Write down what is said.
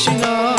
Krishna